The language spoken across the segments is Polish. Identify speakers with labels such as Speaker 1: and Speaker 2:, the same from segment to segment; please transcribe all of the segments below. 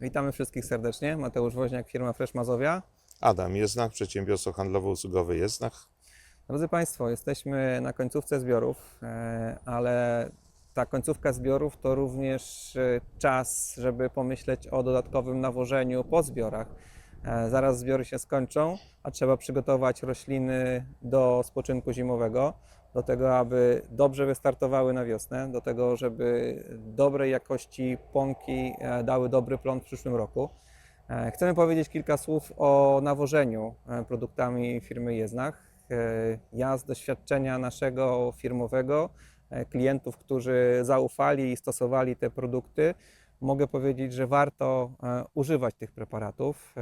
Speaker 1: Witamy wszystkich serdecznie. Mateusz Woźniak, firma Fresh Mazowia.
Speaker 2: Adam Jeznach, przedsiębiorstwo handlowo-usługowe Jeznach.
Speaker 1: Drodzy Państwo, jesteśmy na końcówce zbiorów, e, ale ta końcówka zbiorów to również e, czas, żeby pomyśleć o dodatkowym nawożeniu po zbiorach. E, Zaraz zbiory się skończą, a trzeba przygotować rośliny do spoczynku zimowego, do tego, aby dobrze wystartowały na wiosnę, do tego, żeby dobrej jakości pąki e, dały dobry plon w przyszłym roku. E, Chcemy powiedzieć kilka słów o nawożeniu e, produktami firmy Jeznach. Ja z doświadczenia naszego firmowego, klientów, którzy zaufali i stosowali te produkty, mogę powiedzieć, że warto używać tych preparatów.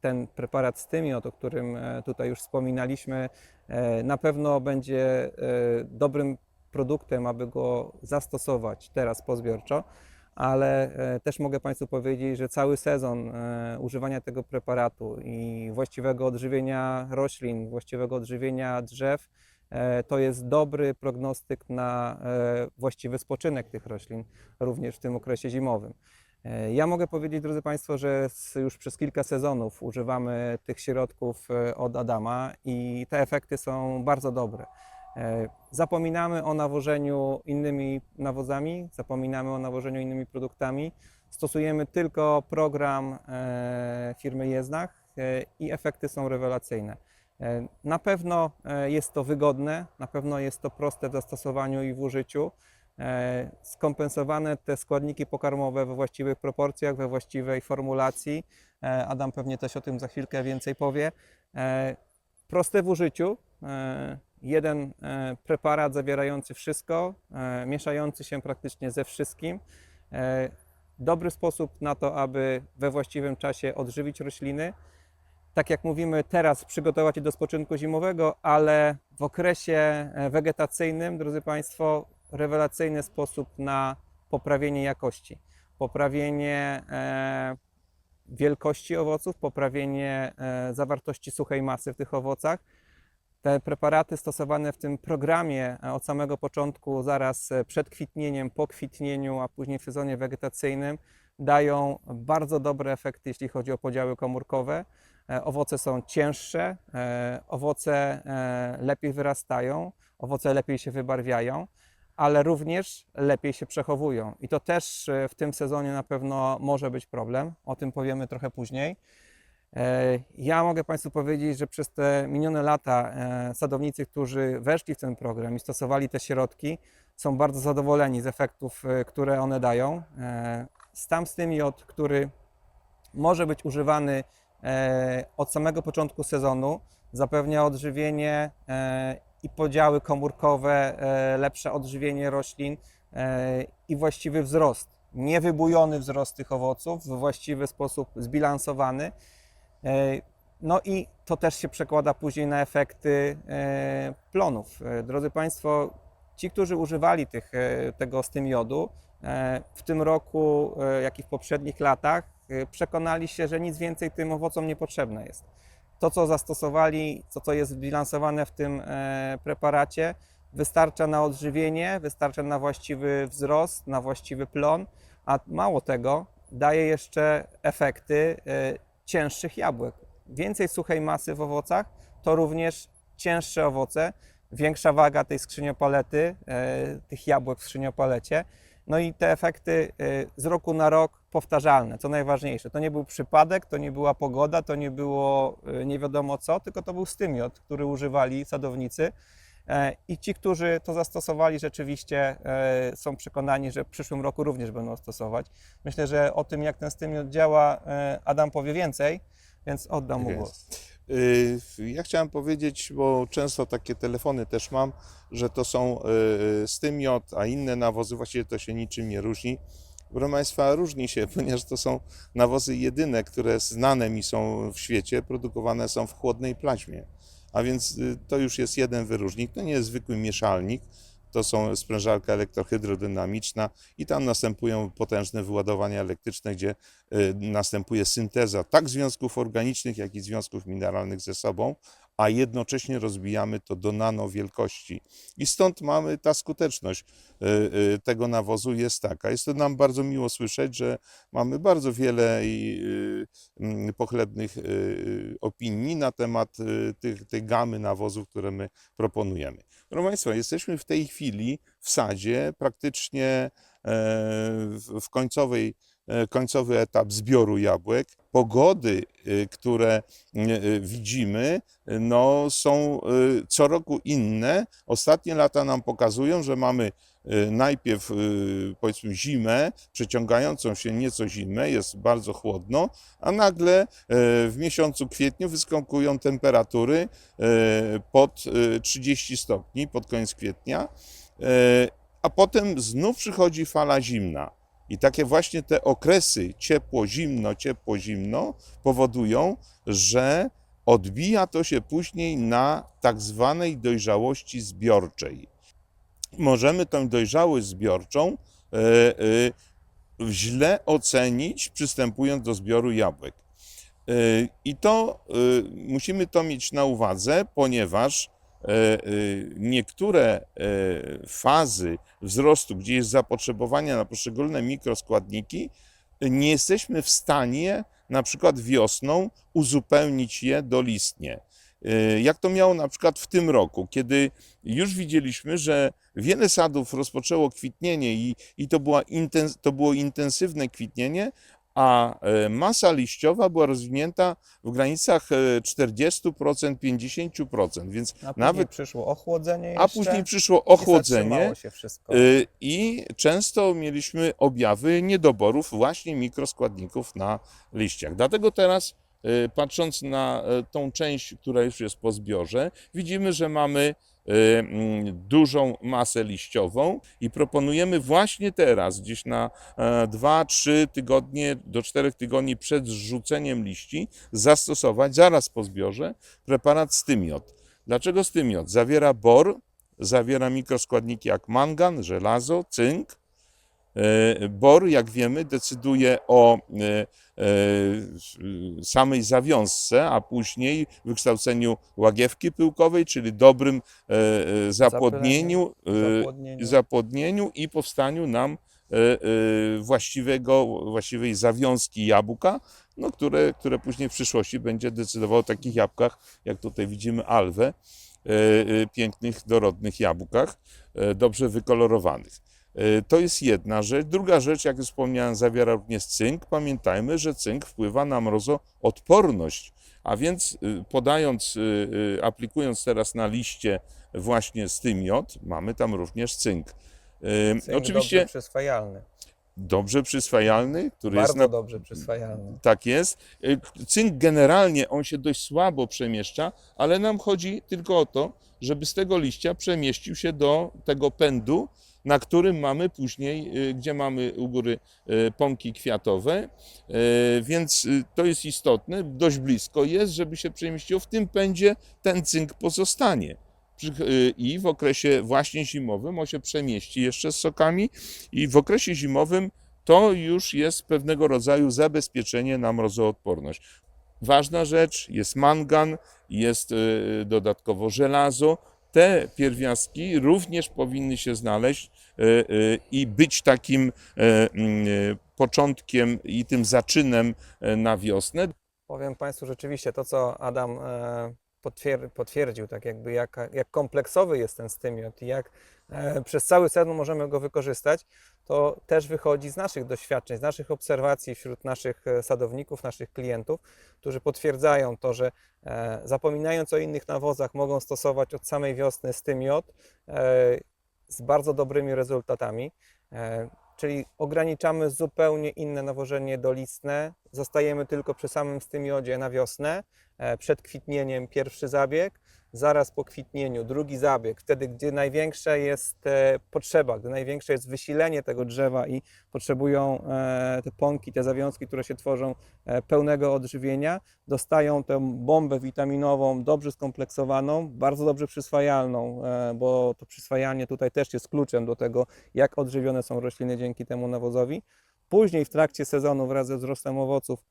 Speaker 1: Ten preparat Stymiot, o którym e, tutaj już wspominaliśmy, e, na pewno będzie e, dobrym produktem, aby go zastosować teraz pozbiorczo ale też mogę Państwu powiedzieć, że cały sezon używania tego preparatu i właściwego odżywienia roślin, właściwego odżywienia drzew, to jest dobry prognostyk na właściwy spoczynek tych roślin, również w tym okresie zimowym. E, Ja mogę powiedzieć, drodzy Państwo, że już przez kilka sezonów używamy tych środków e, od Adama i te efekty są bardzo dobre. E, Zapominamy o nawożeniu innymi nawozami, zapominamy o nawożeniu innymi produktami. Stosujemy tylko program firmy Jeznach i efekty są rewelacyjne. Na pewno jest to wygodne, na pewno jest to proste w zastosowaniu i w użyciu. E, Skompensowane te składniki pokarmowe we właściwych proporcjach, we właściwej formulacji. E, Adam pewnie też o tym za chwilkę więcej powie. E, Proste w użyciu. Jeden preparat zawierający wszystko, mieszający się praktycznie ze wszystkim. Dobry sposób na to, aby we właściwym czasie odżywić rośliny. Tak jak mówimy, teraz przygotować je do spoczynku zimowego, ale w okresie wegetacyjnym, drodzy Państwo, rewelacyjny sposób na poprawienie jakości, poprawienie e, wielkości owoców, poprawienie e, zawartości suchej masy w tych owocach. Te preparaty stosowane w tym programie e, od samego początku, zaraz przed kwitnieniem, po kwitnieniu, a później w sezonie wegetacyjnym, dają bardzo dobre efekty, jeśli chodzi o podziały komórkowe. Owoce są cięższe, owoce lepiej wyrastają, owoce lepiej się wybarwiają, ale również lepiej się przechowują. I to też e, w tym sezonie na pewno może być problem. O tym powiemy trochę później. E, Ja mogę Państwu powiedzieć, że przez te minione lata e, sadownicy, którzy weszli w ten program i stosowali te środki, są bardzo zadowoleni z efektów, które one dają. Stam stymiot, który może być używany od samego początku sezonu, zapewnia odżywienie i podziały komórkowe, e, lepsze odżywienie roślin e, i właściwy wzrost. Niewybujony wzrost tych owoców, w właściwy sposób zbilansowany. E, No i to też się przekłada później na efekty plonów. Drodzy Państwo, ci, którzy używali tych, tego stymiodu e, w tym roku, jak i w poprzednich latach, przekonali się, że nic więcej tym owocom nie potrzebne jest. To, co zastosowali, to, co jest zbilansowane w tym e, preparacie, wystarcza na odżywienie, wystarcza na właściwy wzrost, na właściwy plon, a mało tego, daje jeszcze efekty e, cięższych jabłek. Więcej suchej masy w owocach to również cięższe owoce, większa waga tej skrzyniopalety, e, tych jabłek w skrzyniopalecie. No i te efekty e, z roku na rok powtarzalne, co najważniejsze. To nie był przypadek, to nie była pogoda, to nie było e, nie wiadomo co, tylko to był stymiot, który używali sadownicy. E, I ci, którzy to zastosowali, rzeczywiście e, są przekonani, że w przyszłym roku również będą stosować. Myślę, że o tym, jak ten stymiot działa, e, Adam powie więcej, więc oddam mu głos.
Speaker 2: Y, Ja chciałem powiedzieć, bo często takie telefony też mam, że to są y, stymiot, a inne nawozy, właściwie to się niczym nie różni. Proszę Państwa, różni się, ponieważ to są nawozy jedyne, które znane mi są w świecie, produkowane są w chłodnej plaźmie. A więc y, to już jest jeden wyróżnik. To nie jest zwykły mieszalnik, to są sprężarka elektrohydrodynamiczna i tam następują potężne wyładowania elektryczne, gdzie y, następuje synteza tak związków organicznych, jak i związków mineralnych ze sobą, a jednocześnie rozbijamy to do nano wielkości. I stąd mamy ta skuteczność y, y, tego nawozu jest taka. Jest to nam bardzo miło słyszeć, że mamy bardzo wiele y, mm, pochlebnych opinii na temat tych, tej gamy nawozów, które my proponujemy. Proszę Państwa, jesteśmy w tej chwili w sadzie praktycznie e, w końcowej, końcowy etap zbioru jabłek. Pogody, y, które y, widzimy, no, są co roku inne. Ostatnie lata nam pokazują, że mamy najpierw powiedzmy zimę, przeciągającą się nieco zimę, jest bardzo chłodno, a nagle w miesiącu kwietniu wyskakują temperatury pod y, 30 stopni, pod koniec kwietnia, a potem znów przychodzi fala zimna. I takie właśnie te okresy ciepło, zimno, ciepło, zimno powodują, że odbija to się później na tak zwanej dojrzałości zbiorczej. Możemy tę dojrzałość zbiorczą e, e, źle ocenić, przystępując do zbioru jabłek. E, I to musimy to mieć na uwadze, ponieważ niektóre e, fazy wzrostu, gdzie jest zapotrzebowanie na poszczególne mikroskładniki, nie jesteśmy w stanie na przykład wiosną uzupełnić je dolistnie. Jak to miało na przykład w tym roku, kiedy już widzieliśmy, że wiele sadów rozpoczęło kwitnienie i, i to, była intens, to było intensywne kwitnienie, a e, masa liściowa była rozwinięta w granicach e, 40%, 50%, więc
Speaker 1: A
Speaker 2: nawet,
Speaker 1: przyszło ochłodzenie
Speaker 2: a
Speaker 1: jeszcze
Speaker 2: później przyszło
Speaker 1: i
Speaker 2: ochłodzenie.
Speaker 1: wszystko.
Speaker 2: Y, I często mieliśmy objawy niedoborów właśnie mikroskładników na liściach. Dlatego teraz, patrząc na tą część, która już jest po zbiorze, widzimy, że mamy dużą masę liściową i proponujemy właśnie teraz, gdzieś na 2-3 tygodnie do 4 tygodni przed zrzuceniem liści, zastosować zaraz po zbiorze preparat Stymiot. Dlaczego Stymiot? Zawiera bor, zawiera mikroskładniki jak mangan, żelazo, cynk. E, Bor, jak wiemy, decyduje o e, e, samej zawiązce, a później wykształceniu łagiewki pyłkowej, czyli dobrym zapłodnieniu,
Speaker 1: Zapłodnieniu.
Speaker 2: zapłodnieniu i powstaniu nam właściwego, właściwej zawiązki jabłka, no, które, które później w przyszłości będzie decydowało o takich jabłkach, jak tutaj widzimy alwę, pięknych, dorodnych jabłkach, dobrze wykolorowanych. E, To jest jedna rzecz. Druga rzecz, jak już wspomniałem, zawiera również cynk. Pamiętajmy, że cynk wpływa na mrozoodporność. A więc y, podając, y, y, aplikując teraz na liście właśnie stymiot, mamy tam również cynk. Y,
Speaker 1: Cynk
Speaker 2: Oczywiście
Speaker 1: dobrze przyswajalny.
Speaker 2: dobrze przyswajalny, który jest
Speaker 1: Bardzo dobrze przyswajalny.
Speaker 2: tak jest. Y, Cynk generalnie on się dość słabo przemieszcza, ale nam chodzi tylko o to, żeby z tego liścia przemieścił się do tego pędu, na którym mamy później, y, gdzie mamy u góry y, pąki kwiatowe, Y, więc to jest istotne, dość blisko jest, żeby się przemieściło. W tym pędzie ten cynk pozostanie. I w okresie właśnie zimowym on się przemieści jeszcze z sokami i w okresie zimowym to już jest pewnego rodzaju zabezpieczenie na mrozoodporność. Ważna rzecz, jest mangan, jest dodatkowo żelazo. Te pierwiastki również powinny się znaleźć y, y, i być takim y, y, początkiem i tym zaczynem na wiosnę.
Speaker 1: Powiem Państwu rzeczywiście to, co Adam e, potwier- potwierdził, tak jakby jak, jak kompleksowy jest ten stymiot i jak e, przez cały sezon możemy go wykorzystać, to też wychodzi z naszych doświadczeń, z naszych obserwacji wśród naszych e, sadowników, naszych klientów, którzy potwierdzają to, że e, zapominając o innych nawozach, mogą stosować od samej wiosny stymiot e, z bardzo dobrymi rezultatami. E, Czyli ograniczamy zupełnie inne nawożenie dolistne, zostajemy tylko przy samym stymiodzie na wiosnę, e, przed kwitnieniem pierwszy zabieg, zaraz po kwitnieniu drugi zabieg, wtedy gdzie największa jest e, potrzeba, gdy największe jest wysilenie tego drzewa i potrzebują e, te pąki, te zawiązki, które się tworzą, e, pełnego odżywienia, dostają tę bombę witaminową dobrze skompleksowaną, bardzo dobrze przyswajalną, bo to przyswajanie tutaj też jest kluczem do tego, jak odżywione są rośliny dzięki temu nawozowi. Później w trakcie sezonu wraz ze wzrostem owoców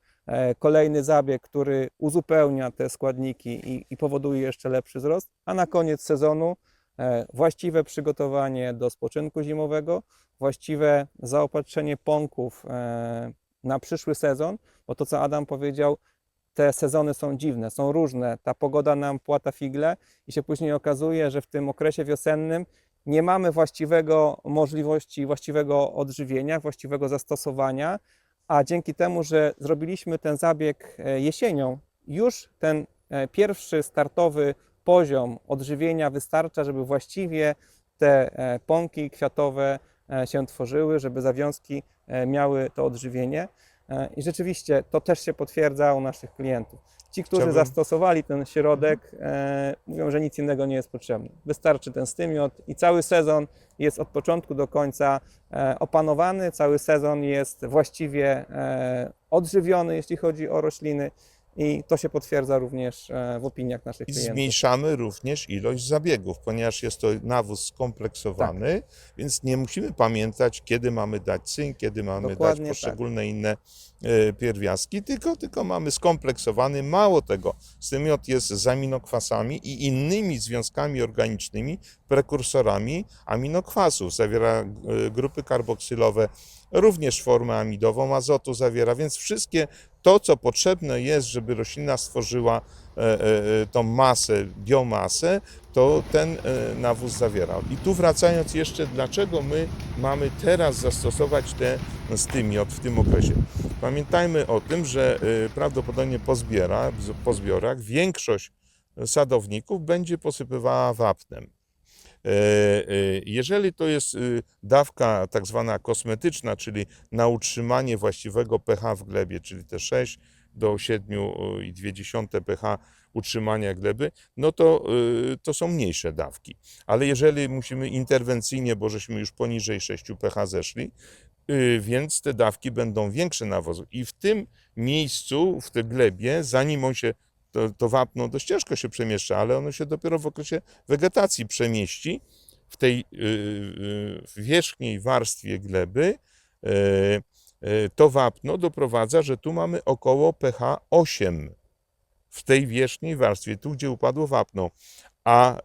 Speaker 1: kolejny zabieg, który uzupełnia te składniki i, i powoduje jeszcze lepszy wzrost, a na koniec sezonu e, właściwe przygotowanie do spoczynku zimowego, właściwe zaopatrzenie pąków e, na przyszły sezon, bo to co Adam powiedział, te sezony są dziwne, są różne. Ta pogoda nam płata figle i się później okazuje, że w tym okresie wiosennym nie mamy właściwego możliwości, właściwego odżywienia, właściwego zastosowania, a dzięki temu, że zrobiliśmy ten zabieg e, jesienią, już ten e, pierwszy startowy poziom odżywienia wystarcza, żeby właściwie te e, pąki kwiatowe się tworzyły, żeby zawiązki miały to odżywienie. E, I rzeczywiście to też się potwierdza u naszych klientów. Ci, którzy
Speaker 2: Chciałbym-
Speaker 1: zastosowali ten środek, e, mówią, że nic innego nie jest potrzebne. Wystarczy ten stymiot i cały sezon jest od początku do końca e, opanowany, cały sezon jest właściwie e, odżywiony, jeśli chodzi o rośliny. I to się potwierdza również e, w opiniach naszych
Speaker 2: I
Speaker 1: klientów.
Speaker 2: zmniejszamy również ilość zabiegów, ponieważ jest to nawóz skompleksowany,
Speaker 1: Tak.
Speaker 2: więc nie musimy pamiętać, kiedy mamy dać cynk, kiedy mamy
Speaker 1: Dokładnie
Speaker 2: dać
Speaker 1: tak.
Speaker 2: poszczególne inne e, pierwiastki, tylko, tylko mamy skompleksowany. Mało tego, stymiot jest z aminokwasami i innymi związkami organicznymi, prekursorami aminokwasów. Zawiera e, grupy karboksylowe, również formę amidową azotu zawiera, więc wszystkie to, co potrzebne jest, żeby roślina stworzyła e, e, e, tą masę, biomasę, to ten nawóz zawiera. I tu wracając jeszcze, dlaczego my mamy teraz zastosować ten stymiot w tym okresie? Pamiętajmy o tym, że prawdopodobnie po, zbiera, po zbiorach większość sadowników będzie posypywała wapnem. E, e, Jeżeli to jest e, dawka tak zwana kosmetyczna, czyli na utrzymanie właściwego pH w glebie, czyli te 6 do 7,2 pH utrzymania gleby, no to, y, to są mniejsze dawki. Ale jeżeli musimy interwencyjnie, bo żeśmy już poniżej 6 pH zeszli, y, więc te dawki będą większe nawozu. I w tym miejscu, w tej glebie, zanim on się, to, to wapno dość ciężko się przemieszcza, ale ono się dopiero w okresie wegetacji przemieści w tej y, y, wierzchniej warstwie gleby, y, y, to wapno doprowadza, że tu mamy około pH 8 w tej wierzchniej warstwie, tu gdzie upadło wapno. A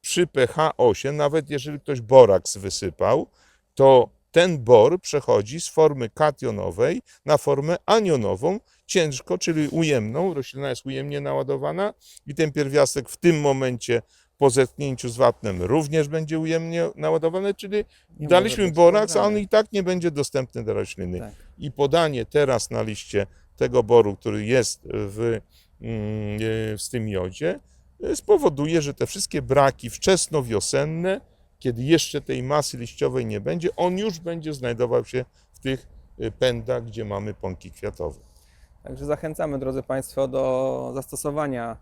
Speaker 2: przy pH 8, nawet jeżeli ktoś boraks wysypał, to ten bor przechodzi z formy kationowej na formę anionową, ciężko, czyli ujemną. Roślina jest ujemnie naładowana i ten pierwiastek w tym momencie po zetknięciu z wapnem również będzie ujemnie naładowany, czyli
Speaker 1: Nie
Speaker 2: daliśmy boraks, a on i tak nie będzie dostępny dla rośliny.
Speaker 1: Tak.
Speaker 2: I podanie teraz na liście tego boru, który jest w, mm, e, w stymiodzie, e, spowoduje, że te wszystkie braki wczesnowiosenne, kiedy jeszcze tej masy liściowej nie będzie, on już będzie znajdował się w tych e, pędach, gdzie mamy pąki kwiatowe.
Speaker 1: Także zachęcamy, drodzy Państwo, do zastosowania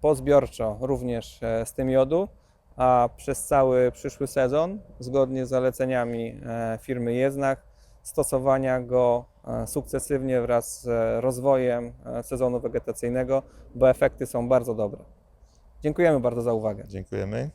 Speaker 1: pozbiorczo również e, z tym jodu, a przez cały przyszły sezon, zgodnie z zaleceniami e, firmy Jeznach, stosowania go e, sukcesywnie wraz z rozwojem sezonu wegetacyjnego, bo efekty są bardzo dobre. Dziękujemy bardzo za uwagę.
Speaker 2: Dziękujemy.